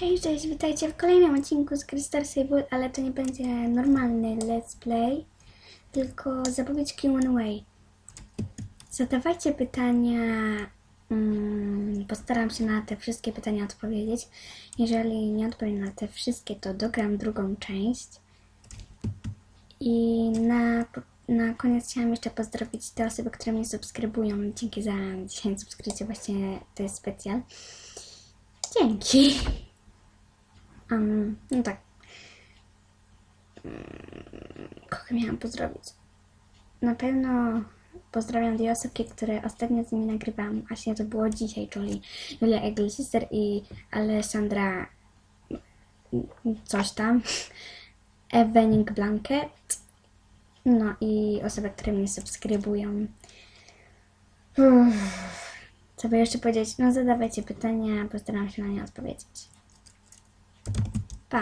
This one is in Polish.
Hej, cześć, witajcie w kolejnym odcinku z Crystal Sable, ale to nie będzie normalny let's play, tylko zapowiedź Q&A. Zadawajcie pytania, mm, postaram się na te wszystkie pytania odpowiedzieć. Jeżeli nie odpowiem na te wszystkie, to dogram drugą część. I na, na koniec chciałam jeszcze pozdrowić te osoby, które mnie subskrybują. Dzięki za 10 subskrypcji, właśnie to jest specjal. Dzięki. Um, no tak. Mm, Kogo miałam pozdrowić? Na pewno pozdrawiam dwie osoby, które ostatnio z nimi nagrywałam. Właśnie to było dzisiaj, czyli Julia Eglesister i Alessandra coś tam. Evening Blanket. No i osoby, które mnie subskrybują. Uff. Co by jeszcze powiedzieć? No zadawajcie pytania, postaram się na nie odpowiedzieć. Па.